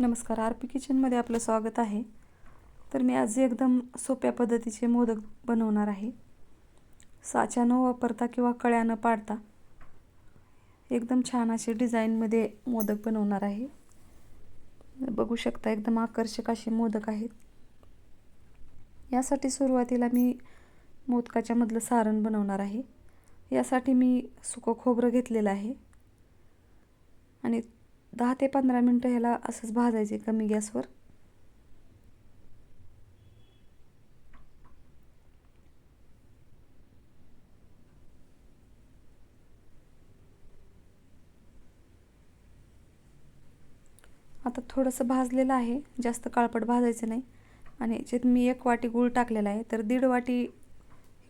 नमस्कार R P किचनमध्ये आपलं स्वागत आहे. तर मी आज एकदम सोप्या पद्धतीचे मोदक बनवणार आहे. साचा न वापरता किंवा कळ्या न पाडता एकदम छान असे डिझाईनमध्ये मोदक बनवणार आहे. बघू शकता एकदम आकर्षक असे मोदक आहेत. यासाठी सुरुवातीला मी मोदकाच्या मधलं सारण बनवणार आहे. यासाठी मी सुकं खोबरं घेतलेलं आहे. आणि दहा ते पंधरा मिनटं ह्याला असंच भाजायचे कमी गॅसवर. आता थोडंसं भाजलेलं आहे जास्त काळपट भाजायचं नाही. आणि याच्यात मी एक वाटी गूळ टाकलेला आहे तर दीड वाटी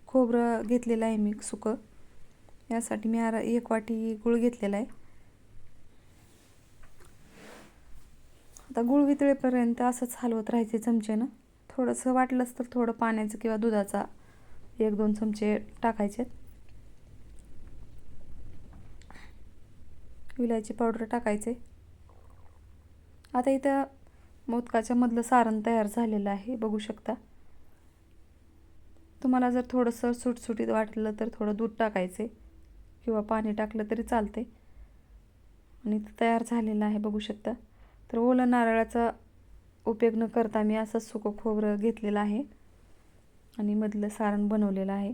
खोबरं घेतलेलं आहे मी सुकं. यासाठी मी आर एक वाटी गूळ घेतलेला आहे. आता गुळ वितळेपर्यंत असंच हलवत राहायचे चमच्यानं. थोडंसं वाटलंच तर थोडं पाण्याचं किंवा दुधाचा एक दोन चमचे टाकायचे. विलायची पावडर टाकायचे. आता इथं मोदकाच्या मधलं सारण तयार झालेलं आहे बघू शकता. तुम्हाला जर थोडंसं सुटसुटीत वाटलं तर थोडं दूध टाकायचे किंवा पाणी टाकलं तरी चालते आणि तयार झालेलं आहे बघू शकता. तर ओलं नारळाचा उपयोग न करता मी असं सुकं खोबरं घेतलेलं आहे. आणि मधलं सारण बनवलेलं आहे.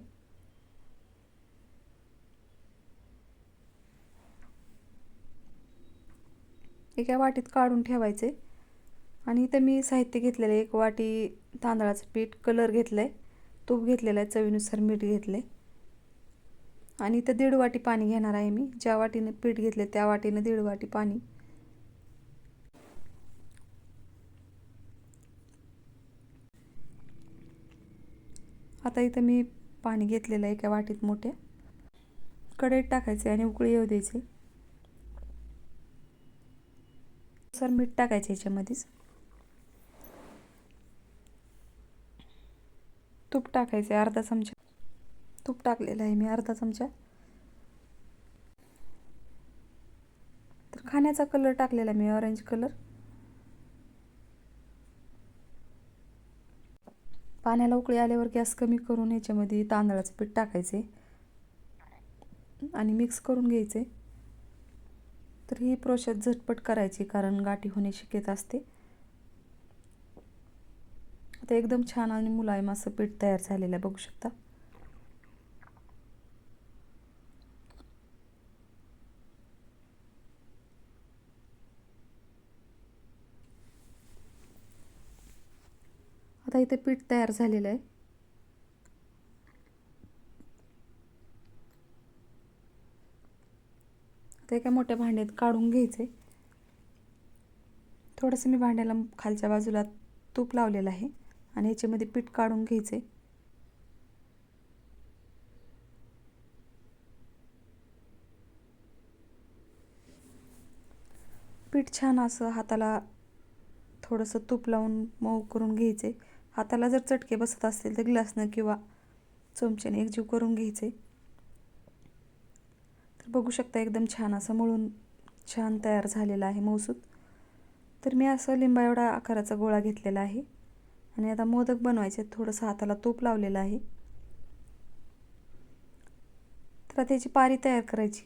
एका वाटीत काढून ठेवायचे. आणि इथं मी साहित्य घेतलेलं आहे. एक वाटी तांदळाचं पीठ कलर घेतलं आहे तूप घेतलेलं आहे. चवीनुसार मीठ घेतलं आहे आणि इथं दीड वाटी पाणी घेणार आहे मी. ज्या वाटीनं पीठ घेतले त्या वाटीनं दीड वाटी पाणी. आता इथं मी पाणी घेतलेलं आहे एका वाटीत मोठ्या. कढईत टाकायचे आणि उकळी येऊ द्यायचे. सर मीठ टाकायचं याच्यामध्येच. तूप टाकायचे अर्धा चमचा. तूप टाकलेलं आहे मी अर्धा चमचा. तर खाण्याचा कलर टाकलेला मी ऑरेंज कलर. पाण्याला उकळी आल्यावर गॅस कमी करून याच्यामध्ये तांदळाचं पीठ टाकायचे आणि मिक्स करून घ्यायचे. तर ही प्रोसेस झटपट करायची कारण गाठी होणे शिकेत असते. आता एकदम छान आणि मुलायम असं पीठ तयार झालेलं आहे बघू शकता. आता इथे पीठ तयार झालेलं आहे. आता एका मोठ्या भांड्यात काढून घ्यायचे. थोडंसं मी भांड्याला खालच्या बाजूला तूप लावलेलं आहे आणि याच्यामध्ये पीठ काढून घ्यायचे. पीठ छान असं हाताला थोडंसं तूप लावून मऊ करून घ्यायचे. हाताला जर चटके बसत असतील तर ग्लासनं किंवा चमच्याने एकजीव करून घ्यायचे. तर बघू शकता एकदम छान असं मळून छान तयार झालेला आहे मौसूद तर मी असं लिंबा एवढा आकाराचा गोळा घेतलेला आहे. आणि आता मोदक बनवायचे थोडंसं हाताला तूप लावलेलं आहे. तर आता याची पारी तयार करायची.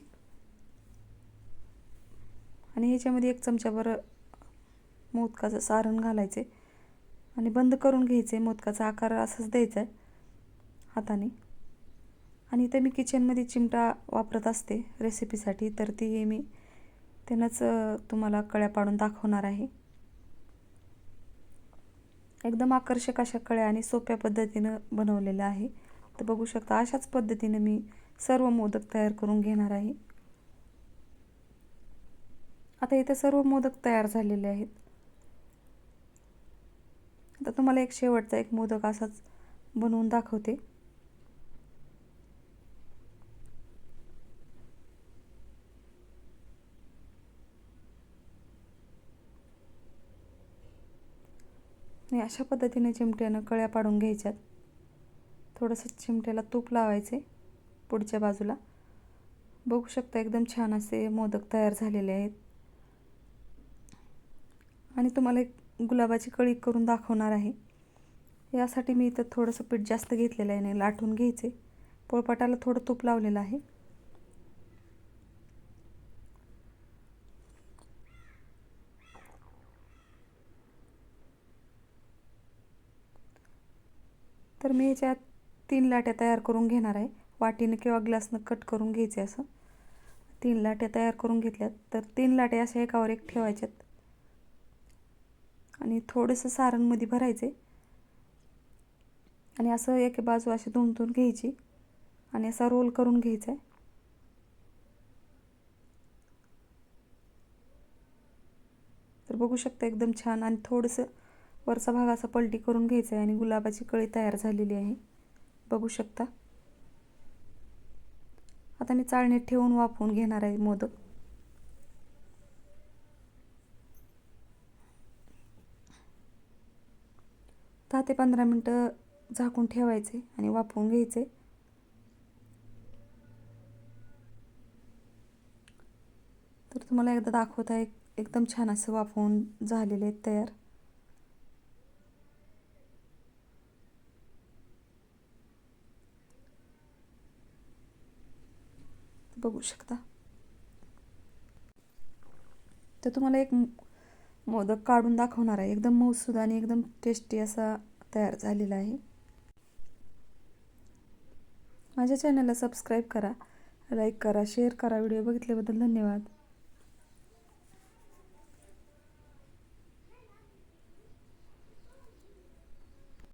आणि ह्याच्यामध्ये एक चमच्याभर मोदकाचं सारण घालायचे. आणि बंद करून घ्यायचे मोदकाचा आकार असाच द्यायचा आहे हाताने. आणि इथे मी किचनमध्ये चिमटा वापरत असते रेसिपीसाठी तर ती मी त्यानंच तुम्हाला कळ्या पाडून दाखवणार आहे. एकदम आकर्षक अशा कळ्या आणि सोप्या पद्धतीनं बनवलेलं आहे. तर बघू शकता अशाच पद्धतीनं मी सर्व मोदक तयार करून घेणार आहे. आता इथे सर्व मोदक तयार झालेले आहेत. तुम्हाला एक शेवटचा एक मोदक असाच बनवून दाखवते. अशा पद्धतीने चिमट्यानं कळ्या पाडून घ्यायच्यात. थोडंसं चिमट्याला तूप लावायचे पुढच्या बाजूला. बघू शकता एकदम छान असे मोदक तयार झालेले आहेत. आणि तुम्हाला एक गुलाबाची कळी करून दाखवणार आहे. यासाठी मी इथं थोडंसं पीठ जास्त घेतलेलं आहे नाही लाटून घ्यायचे. पोळपाटाला थोडं तूप लावलेलं आहे. तर मी याच्यात तीन लाट्या तयार करून घेणार आहे. वाटीनं किंवा ग्लासनं कट करून घ्यायचे असं. तीन लाट्या तयार करून घेतल्यात. तर तीन लाट्या अशा एकावर एक ठेवायच्यात. आणि थोडंसं सारणमध्ये भरायचे आणि असं एक बाजू अशी दोन दोन घ्यायची. आणि असा रोल करून घ्यायचा आहे तर बघू शकता एकदम छान आणि थोडंसं वरचा भाग असा पलटी करून घ्यायचा आहे आणि गुलाबाची कळी तयार झालेली आहे. बघू शकता. आता मी चाळणीत ठेवून वाफवून घेणार आहे मोदक. दहा ते पंधरा मिनटं झाकून ठेवायचे आणि वाफवून घ्यायचे. तर तुम्हाला एकदा दाखवत आहे एकदम छान असं वाफवून झालेले आहेत तयार. बघू शकता. तर तुम्हाला एक मोदक काढून दाखवणार आहे. एकदम मौसूद आणि एकदम टेस्टी असा तयार झालेला आहे. माझ्या चॅनलला सबस्क्राईब करा लाईक करा शेअर करा. व्हिडिओ बघितल्याबद्दल धन्यवाद.